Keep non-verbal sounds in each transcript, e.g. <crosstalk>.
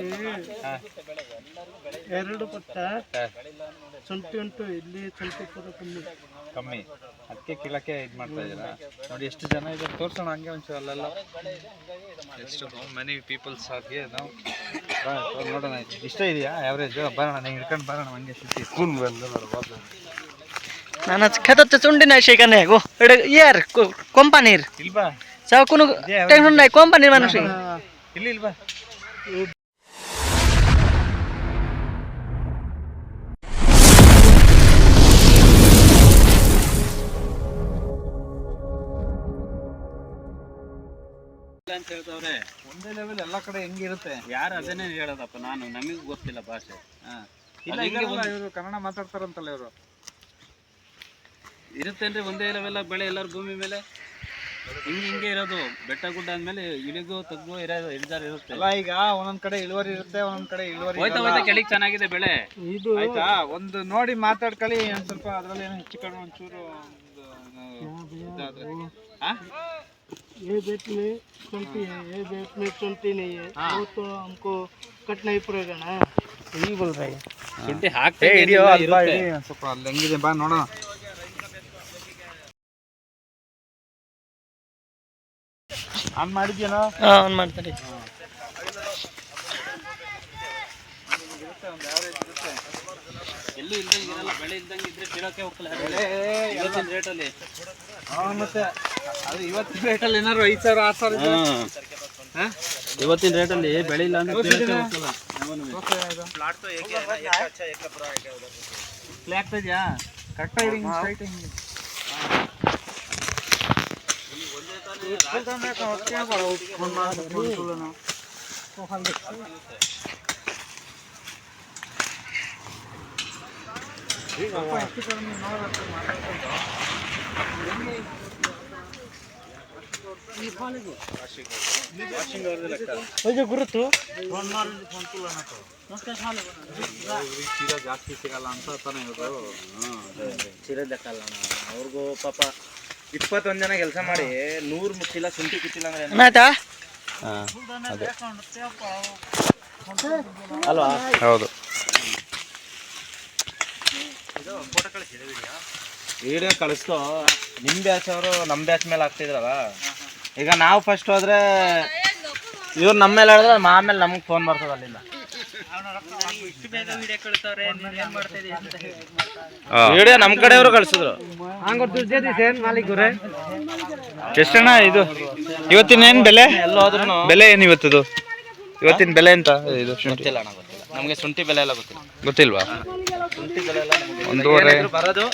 ಇಲ್ಲಿ ಎರಡು ಭತ್ತ ಶುಂಠಿ ಉಂಟು ಇಲ್ಲಿ ಶುಂಠಿ ಕೂಡ ಕಮ್ಮಿ. ಕಮ್ಮಿ. ಅದಕ್ಕೆ ಕಿಲಕ್ಕೆ ಇದು ಮಾಡ್ತಾ ಇದ್ದೀರಾ? ನೋಡಿ ಎಷ್ಟು ಜನ ಇದೆ ತೋರಿಸೋಣ ಹಂಗೆ ಒಂಚೂರು ಅಲ್ಲೆಲ್ಲ. ಎಷ್ಟು ಮೆನಿ ಪೀಪಲ್ಸ್ ಆಗಿ ನಾವು ನೋಡೋಣ. ಇಷ್ಟ ಇದೆಯಾ ಆ್ಯಾವ್ರೇಜ್ ಬರೋಣ ನೀವು ಹಿಡ್ಕೊಂಡು ಬರೋಣ ಹಂಗೆ ಸುತ್ತಿ. ಸ್ಪೂನ್ ಬಂದು ನಾನು ಖತಚ್ಚ ಚುಂಡಿನ ಶೇಖನೆ ಗೋ ಯಾರ್ ಕಂಪನಿ ಇಲ್ವಾ? ಸಾಕು ಟೆಕ್ನೋ ಕಂಪನಿ ಮನುಷ್ಯ ಇಲ್ಲಿ ಇಲ್ವಾ? ಅಂತ ಹೇಳ್ತವ್ರೆ. ಒಂದೇ ಲೆವೆಲ್ ಎಲ್ಲ ಕಡೆ ಹೆಂಗಿರುತ್ತೆ? ಯಾರು ಅದನ್ನೇ ಹೇಳೋದಪ್ಪ ನಾನು ನಮಗೂ ಗೊತ್ತಿಲ್ಲ ಭಾಷೆ. ಇಲ್ಲ ಇವರು ಕನ್ನಡ ಮಾತಾಡ್ತಾರಂತಲ್ಲ ಇವರು. ಇರುತ್ತೇನ್ರಿ ಒಂದೇ ಲೆವೆಲ್ ಬೆಳೆ ಎಲ್ಲರೂ ಭೂಮಿ ಮೇಲೆ? ಹಿಂಗೆ ಹಿಂಗೆ ಇರೋದು. ಬೆಟ್ಟ ಗುಡ್ಡ ಅಂದ್ಮೇಲೆ ಇಳಿಗು ತಗ್ಗು ಇರೋದು ಇಳಿದಾರ ಇರುತ್ತೆ. ಅಲ್ಲ ಈಗ ಒಂದೊಂದ್ ಕಡೆ ಇಳುವರಿ ಇರುತ್ತೆ ಒಂದೊಂದ್ ಕಡೆ ಇಳುವರಿ ಹೋಯ್ತಾ ಇರಲ್ಲ. ಹೋಯ್ತಾ ಕೆಳಗೆ ಚೆನ್ನಾಗಿದೆ ಬೆಳೆ. ಇದು ಆಯ್ತಾ? ಒಂದು ನೋಡಿ ಮಾತಾಡ್ಕೊಳ್ಳಿ ಒಂದ್ ಸ್ವಲ್ಪ ಅದ್ರಲ್ಲಿ ಏನೋ ಹೆಚ್ಚು ಕಡಿಮೆ ಒಂಚೂರು ಒಂದು ಇದಾದ್ರೆ. ಹಾ? ये बेट में ट्वेंटी है ये बेट में ट्वेंटी नहीं है वो तो हमको कट नहीं पड़ेगा ना यही बोल रहे हैं ಶುಂಠಿ ಏ, ಹಾಕ್ತೇವೆ ಹಿಡಿಯೋ, ಅಲ್ಲಿ ಬಾ, ಹಿಡಿ, ಒಂದ್ ಸ್ವಲ್ಪ ಅಲ್ಲಿ ಹೆಂಗಿದೆ ಬಾ ನೋಡೋಣ ಆನ್ ಮಾಡಿದ್ಯೇನೋ ಹಾಂ ಮಾಡ್ತಾರೆ ಎಲ್ಲೂ ಇಲ್ದಂಗೆ ಇರಲ್ಲ ಬೆಳೆ ಇಲ್ದಂಗೆ ಇದ್ರೆ ಇವತ್ತಿನ ರೇಟಲ್ಲಿ. ಅಲ್ಲಿ ಮತ್ತೆ ಅದು ಇವತ್ತಿನ ರೇಟಲ್ಲಿ ಏನಾದ್ರು ಐದು ಸಾವಿರ ಆರು ಸಾವಿರ ಹಾ? ಇವತ್ತಿನ ರೇಟಲ್ಲಿ ಬೆಳೆ ಇಲ್ಲ ಅಂದ್ರೆ ತಿಳಕ್ಕೆ ಹೋಗಲ್ಲ ಪ್ಲೇ ಆಗ್ತಾ ಇದೆಯಾ ಕಟ್ ಹಿಂಗೆ ಸ್ಟ್ರೈಟ್ ಹಿಂಗೆ ওই যে গুরুত্ব ಚೀಲ ಜಾಸ್ತಿ ಸಿಗಲ್ಲ ಅಂತ ತಾನೇ ಇರೋದು ಚಿರದಕ್ಕಲ್ಲ ಅವ್ರಿಗೂ ಪಾಪ ಇಪ್ಪತ್ತೊಂದು ಜನ ಕೆಲಸ ಮಾಡಿ ನೂರು ಮುಚ್ಚಿಲ್ಲ ಶುಂಠಿ ಕಿತ್ತಿಲ್ಲ ಅಂದ್ರೆ ಆಯ್ತಾ ಅಲ್ವಾ ಹೌದು ವಿಡಿಯೋ ಕಳಿಸ್ತು ನಿಮ್ಮ ಬ್ಯಾಚ್ ಅವರು ನಮ್ಮ ಬ್ಯಾಚ್ ಮೇಲೆ ಹಾಕ್ತಿದ್ರಲ್ಲ? ಈಗ ನಾವು ಫಸ್ಟ್ ಹೋದ್ರೆ ಇವ್ರು ನಮ್ಮ ಮೇಲೆ ಹೇಳಿದ್ರೆ ಆಮೇಲೆ ನಮ್ಗೆ ಫೋನ್ ಬರ್ತದೆ ಅಲ್ಲಿಂದ. ವಿಡಿಯೋ ನಮ್ಮ ಕಡೆಯವರು ಕಳಿಸಿದ್ರು. ಎಷ್ಟಣ್ಣ ಇದು? ಇವತ್ತಿನ ಏನು ಬೆಲೆ? ಎಲ್ಲ ಹೋದ್ರು ಬೆಲೆ ಏನು ಇವತ್ತದು? ಇವತ್ತಿನ ಬೆಲೆ ಅಂತ ಇದು ಶುಂಠಿ ಗೊತ್ತಿಲ್ಲ. ಅಣ್ಣ ನಮಗೆ ಶುಂಠಿ ಬೆಲೆ ಎಲ್ಲ ಗೊತ್ತಿಲ್ಲ. ಗೊತ್ತಿಲ್ವಾ? ಶುಂಠಿ ಬೆಲೆ ಎಲ್ಲ ನಮ್ಗೆ ಒಂದೂವರೆ. ಏನಿದ್ರು ಬರೋದು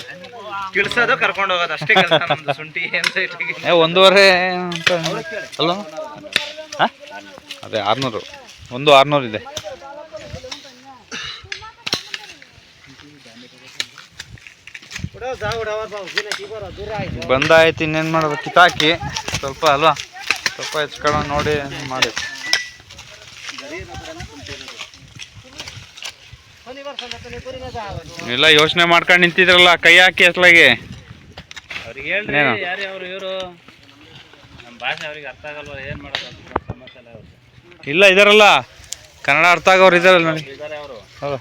ಕಿಳ್ಸೋದು ಕರ್ಕೊಂಡು ಹೋಗೋದು ಅಷ್ಟೇ ಕೆಲಸ ನಮ್ದು ಶುಂಠಿ ಏನ್ ಏ ಒಂದೂವರೆ ಅಂತ. ಅಲ್ಲ ಹಾ? ಅದೇ ಆರ್ನೂರು. ಒಂದು ಆರ್ನೂರು ಇದೆ. ಬಂದಾಯ್ತು ಇನ್ನೇನು ಮಾಡೋದು? ಕಿತಾಕಿ. ಸ್ವಲ್ಪ ಅಲ್ವಾ? ಸ್ವಲ್ಪ ಹೆಚ್ಕೊಳ್ಳೋ ನೋಡಿ ಮಾಡಿ. ಎಲ್ಲ ಯೋಚನೆ ಮಾಡ್ಕೊಂಡು ನಿಂತಿದ್ರಲ್ಲ ಕೈ ಹಾಕಿ ಅಸ್ಲಾಗೆ. ಅವ್ರಿಗೆ ಹೇಳ್ರಿ ಏನು? ಯಾರು ಅವ್ರು ಇವರು? ನಮ್ಮ ಭಾಷೆ ಅವ್ರಿಗೆ ಅರ್ಥ ಆಗಲ್ವ? ಏನು ಮಾಡೋದು ಅದು ಸಮಸ್ಯೆ ಇಲ್ಲ ಅವ್ರಿಗೆ ಇಲ್ಲ ಇದಾರಲ್ಲ. ಕನ್ನಡ ಅರ್ಥ ಆಗೋರು ಇದಾರಲ್ಲ ನೋಡಿ ಇದ್ದಾರೆ ಅವರು. ಹೌದು.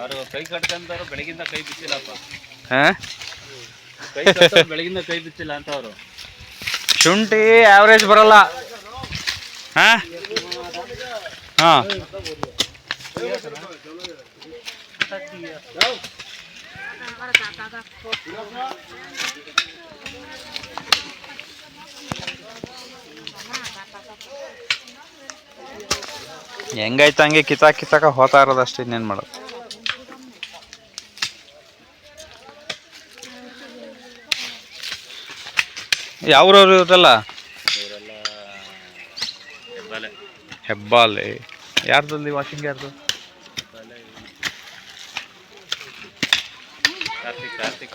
ಅವರು ಕೈ ಕಟ್ಕೊಂಡವ್ರು ಬೆಳಗಿಂದ ಕೈ ಬಿಚ್ಚಿಲ್ಲಪ್ಪ. ಹಾಂ? ಕೈ ಕಟ್ಟೋರು ಬೆಳಗಿಂದ ಕೈ ಬಿಚ್ಚಿಲ್ಲ ಅಂತ ಅವರು. ಶುಂಠಿ ಆವ್ರೇಜ್ ಬರಲ್ಲ. ಹಾ? ಹಾ. ಹೆಂಗೈತೆ ಹಂಗೆ ಕಿತಾಕ್ ಕಿತಾಕ ಹೋತಾ ಇರೋದು ಅಷ್ಟೇ ಇನ್ನೇನು ಮಾಡೋದು? ಯಾವ್ರವ್ರು ಇವ್ರಲ್ಲ? ಹೆಬ್ಬಾಲೆ. ಯಾರ್ದಲ್ಲಿ ವಾಷಿಂಗ್ ಯಾರ್ದು?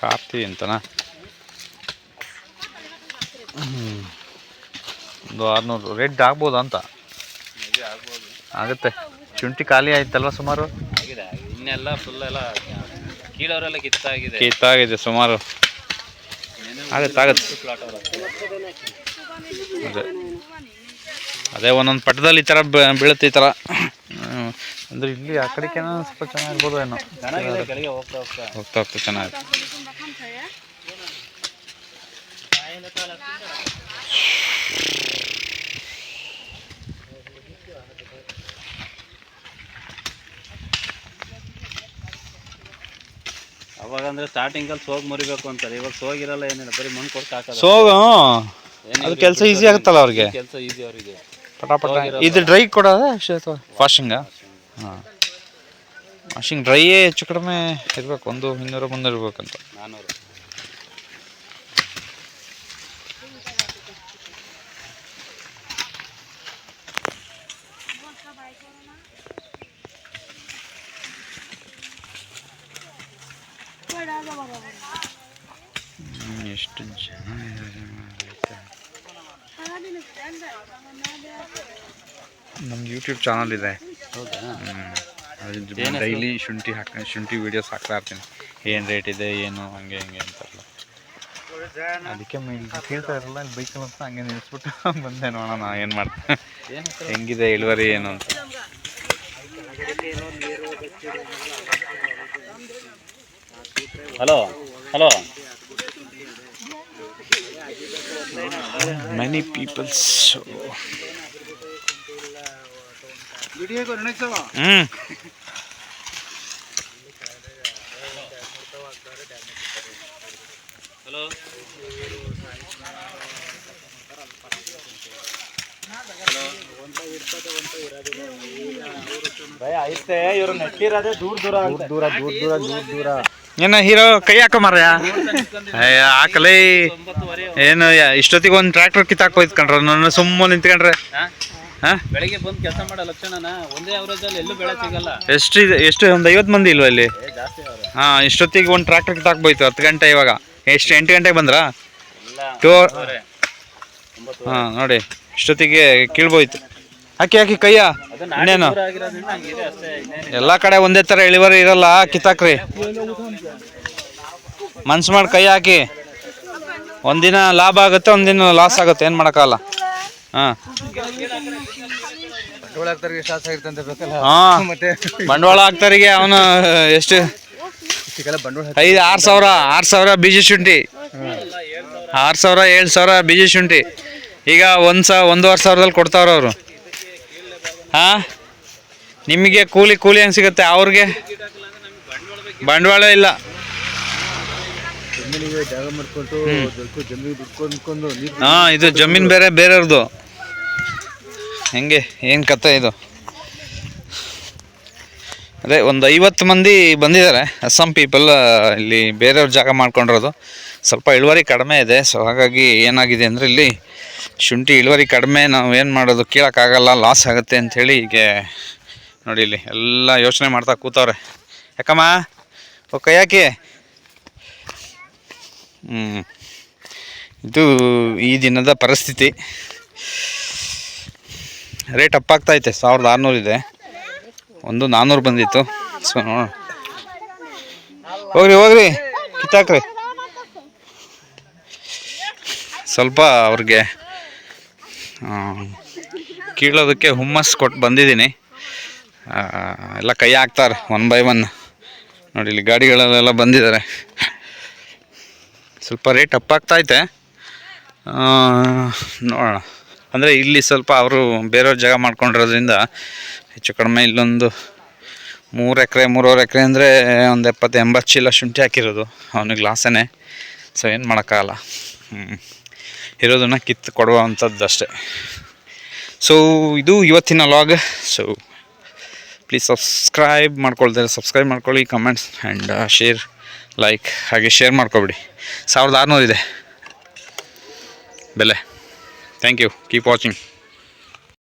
ಕಾರ್ತಿ ಅಂತನಾ. ಒಂದು ಆರ್ನೂರು ರೆಡ್ ಆಗ್ಬೋದು ಅಂತ. ಆಗುತ್ತೆ. ಶುಂಠಿ ಖಾಲಿ ಆಯ್ತಲ್ವ ಸುಮಾರು? ಆಗಿದೆ ಇನ್ನೆಲ್ಲ ಫುಲ್ ಎಲ್ಲ ಕೀಳೋರೆಲ್ಲ ಕಿತ್ತಾಗಿದೆ. ಕಿತ್ತಾಗಿದೆ ಸುಮಾರು. ಆಗುತ್ತೆ ಆಗುತ್ತೆ. ಅದೇ. ಅದೇ ಒಂದೊಂದು ಪಟ್ಟದಲ್ಲಿ ಈ ಥರ ಬೀಳುತ್ತೆ ಈ ಥರ. ಅಂದ್ರೆ ಇಲ್ಲಿ ಆ ಕಡೆ ಸ್ವಲ್ಪ ಚೆನ್ನಾಗಿರ್ಬೋದು ಏನೋ. ಹೋಗ್ತಾ ಹೋಗ್ತಾ ಚೆನ್ನಾಗಿ. ಅವಾಗ ಅಂದ್ರೆ ಸ್ಟಾರ್ಟಿಂಗ್ ಅಲ್ಲಿ ಸೋಗ್ ಮುರಿಬೇಕು ಅಂತಾರೆ. ಇವಾಗ ಸೋಗಿರಲ್ಲ ಏನಿಲ್ಲ. ಬರೀ ಮಣ್ಣು ಕೊಟ್ಟು ಹಾಕೋದು ಸೊ ಅದು ಕೆಲಸ ಈಸಿ ಆಗುತ್ತಲ್ಲ ಅವ್ರಿಗೆ? ಕೆಲಸ ಈಸಿ ಅವರಿಗೆ. ಪಟಾಪಟ. ಇದು ಡ್ರೈ ಕೊಡೋದ ವಾಷಿಂಗ ಹಾಂ. ವಾಷಿಂಗ್ ಡ್ರೈಯೇ ಹೆಚ್ಚು ಕಡಿಮೆ ಇರಬೇಕು ಒಂದು ಇನ್ನೂರ ಮುನ್ನೂರು ಇರ್ಬೇಕಂತ. ನಾನ್ನೂರು ಎಷ್ಟು ಜನ ಇದ್ದಾರೆ. ನಮ್ದು ಯೂಟ್ಯೂಬ್ ಚಾನಲ್ ಇದೆ. ಡೈಲಿ ಶುಂಠಿ ಹಾಕ ಶುಂಠಿ ವಿಡಿಯೋಸ್ ಹಾಕ್ತಾ ಇರ್ತೀನಿ. ಏನು ರೇಟ್ ಇದೆ ಏನು ಹಂಗೆ ಹಿಂಗೆ ಅಂತಾರಲ್ಲ. ಅದಕ್ಕೆ ಕೇಳ್ತಾ ಇರಲ್ಲ ಅಲ್ಲಿ ಬೈಕಲ್ಲಿ ಅಂತ ಹಂಗೆ ನಿಲ್ಲಿಸ್ಬಿಟ್ಟು <laughs> ಬಂದೆ ನೋಡೋಣ ಏನು ಮಾಡ್ತೀನಿ ಹೆಂಗಿದೆ ಇಳುವರಿ ಏನು ಅಂತ. Hello hello. ಮೆನಿ ಪೀಪಲ್ಸ್ ದೂರ ಏನ ಹೀರೋ ಕೈ ಹಾಕ ಮಾರ್ಯ? ಹಾಕಲೇ. ಏನು ಇಷ್ಟೊತ್ತಿಗೆ ಟ್ರಾಕ್ಟರ್ ಟ್ರ್ಯಾಕ್ಟರ್ ಕಿತ್ತಾಕೋಯ್ತು ಕಣ್ರ. ನನ್ನ ಸುಮ್ಮನೆ ನಿಂತ್ಕೊಂಡ್ರೆ. ಹಾಂ? ಬೆಳಿಗ್ಗೆ ಬಂದು ಕೆಲಸ ಮಾಡೋ ಲಕ್ಷಣನ ಒಂದೇ ಅವರೇಜ್ ಅಲ್ಲಿ ಎಲ್ಲೂ ಬೆಳೆ ಸಿಗಲ್ಲ. ಎಷ್ಟು ಇದೆ ಎಷ್ಟು ಒಂದು ಐವತ್ತು ಮಂದಿ ಇಲ್ವಾ ಇಲ್ಲಿ? ಹಾಂ ಇಷ್ಟೊತ್ತಿಗೆ ಒಂದು ಟ್ರ್ಯಾಕ್ಟರ್ ತಾಕ್ಬೋಯ್ತು ಹತ್ತು ಗಂಟೆ ಇವಾಗ. ಎಷ್ಟು ಎಂಟು ಗಂಟೆಗೆ ಬಂದ್ರಾ? ಟೂ ಹಾಂ ನೋಡಿ ಇಷ್ಟೊತ್ತಿಗೆ ಕೀಳ್ಬೋಯ್ತು. ಹಾಕಿ ಹಾಕಿ ಕೈಯ ಇನ್ನೇನು? ಎಲ್ಲ ಕಡೆ ಒಂದೇ ಥರ ಇಳಿವರಿ ಇರಲ್ಲ ಕಿತ್ತಾಕ್ರಿ ಮನ್ಸು ಮಾಡಿ ಕೈ ಹಾಕಿ. ಒಂದಿನ ಲಾಭ ಆಗುತ್ತೆ ಒಂದಿನ ಲಾಸ್ ಆಗುತ್ತೆ ಏನು ಮಾಡೋಕ್ಕಲ್ಲ ಹಾಂ. ಹಾಂ. ಬಂಡವಾಳ ಹಾಕ್ತಾರಿಗೆ ಅವನು ಎಷ್ಟು? ಐದು ಆರು ಸಾವಿರ ಆರು ಸಾವಿರ ಬೀಜ ಶುಂಠಿ. ಆರು ಸಾವಿರ ಏಳು ಸಾವಿರ ಬೀಜ ಶುಂಠಿ. ಈಗ ಒಂದು ಸಾವಿರ ಒಂದೂವರೆ ಸಾವಿರದಲ್ಲಿ ಕೊಡ್ತಾವ್ರ ಅವರು. ಹಾಂ? ನಿಮಗೆ ಕೂಲಿ ಕೂಲಿ ಹೆಂಗೆ ಸಿಗುತ್ತೆ ಅವ್ರಿಗೆ? ಬಂಡವಾಳ ಇಲ್ಲ. ಹಾ ಇದು ಜಮೀನು ಬೇರೆ ಬೇರೆಯವ್ರದ್ದು ಹೆಂಗೆ, ಏನು ಕತೆ ಇದು? ಅದೇ, ಒಂದು ಐವತ್ತು ಮಂದಿ ಬಂದಿದ್ದಾರೆ. ಅಸ್ಸಾಂ ಪೀಪಲ್ ಇಲ್ಲಿ ಬೇರೆಯವ್ರ ಜಾಗ ಮಾಡ್ಕೊಂಡಿರೋದು. ಸ್ವಲ್ಪ ಇಳುವರಿ ಕಡಿಮೆ ಇದೆ. ಸೊ ಹಾಗಾಗಿ ಏನಾಗಿದೆ ಅಂದರೆ ಇಲ್ಲಿ ಶುಂಠಿ ಇಳುವರಿ ಕಡಿಮೆ, ನಾವು ಏನು ಮಾಡೋದು ಕೀಳೋಕ್ಕಾಗಲ್ಲ ಲಾಸ್ ಆಗುತ್ತೆ ಅಂಥೇಳಿ ಹೀಗೆ ನೋಡಿ ಇಲ್ಲಿ ಎಲ್ಲ ಯೋಚನೆ ಮಾಡ್ತಾ ಕೂತವ್ರೆ. ಯಾಕಮ್ಮ? ಓ ಯಾಕೆ ಹ್ಞೂ ಇದು ಈ ದಿನದ ಪರಿಸ್ಥಿತಿ. ರೇಟ್ ಅಪ್ ಆಗ್ತೈತೆ ಸಾವಿರದ ಆರುನೂರು ಇದೆ. ಒಂದು ನಾನ್ನೂರು ಬಂದಿತ್ತು. ಸೊ ನೋಡೋಣ. ಹೋಗ್ರಿ ಹೋಗ್ರಿ. ಕಿತ್ತಾಕ್ರಿ. ಸ್ವಲ್ಪ ಅವ್ರಿಗೆ ಕೀಳೋದಕ್ಕೆ ಹುಮ್ಮಸ್ ಕೊಟ್ಟು ಬಂದಿದ್ದೀನಿ. ಎಲ್ಲ ಕೈ ಹಾಕ್ತಾರೆ ಒನ್ ಬೈ ಒನ್ ನೋಡಿ, ಇಲ್ಲಿ ಗಾಡಿಗಳಲ್ಲೆಲ್ಲ ಬಂದಿದ್ದಾರೆ. ಸ್ವಲ್ಪ ರೇಟ್ ಅಪ್ ನೋಡೋಣ. ಅಂದರೆ ಇಲ್ಲಿ ಸ್ವಲ್ಪ ಅವರು ಬೇರೆಯವ್ರ ಜಾಗ ಮಾಡ್ಕೊಂಡಿರೋದ್ರಿಂದ ಹೆಚ್ಚು ಕಡಿಮೆ ಇಲ್ಲೊಂದು ಮೂರು ಎಕರೆ, ಮೂರುವರೆ ಎಕರೆ ಅಂದರೆ ಒಂದು ಎಪ್ಪತ್ತು, ಎಂಬತ್ತು ಚೀಲ ಶುಂಠಿ ಹಾಕಿರೋದು. ಅವನಿಗೆ ಲಾಸನೇ ಸೊ ಏನು ಮಾಡೋಕ್ಕಾಗಲ್ಲ. ಹ್ಞೂ ಇರೋದನ್ನು ಕಿತ್ತು ಕೊಡುವಂಥದ್ದು ಅಷ್ಟೇ. ಸೊ ಇದು ಇವತ್ತಿನ ಲಾಗ್ ಸೊ ಪ್ಲೀಸ್ ಸಬ್ಸ್ಕ್ರೈಬ್ ಮಾಡ್ಕೊಳ್ತಾರೆ ಸಬ್ಸ್ಕ್ರೈಬ್ ಮಾಡ್ಕೊಳ್ಳಿ ಕಮೆಂಟ್ಸ್ ಆ್ಯಂಡ್ ಶೇರ್ ಲೈಕ್ ಹಾಗೆ ಶೇರ್ ಮಾಡ್ಕೊಬಿಡಿ. ಸಾವಿರದ ಆರುನೂರು ಇದೆ. ಬೆಲೆ. Thank you. Keep watching.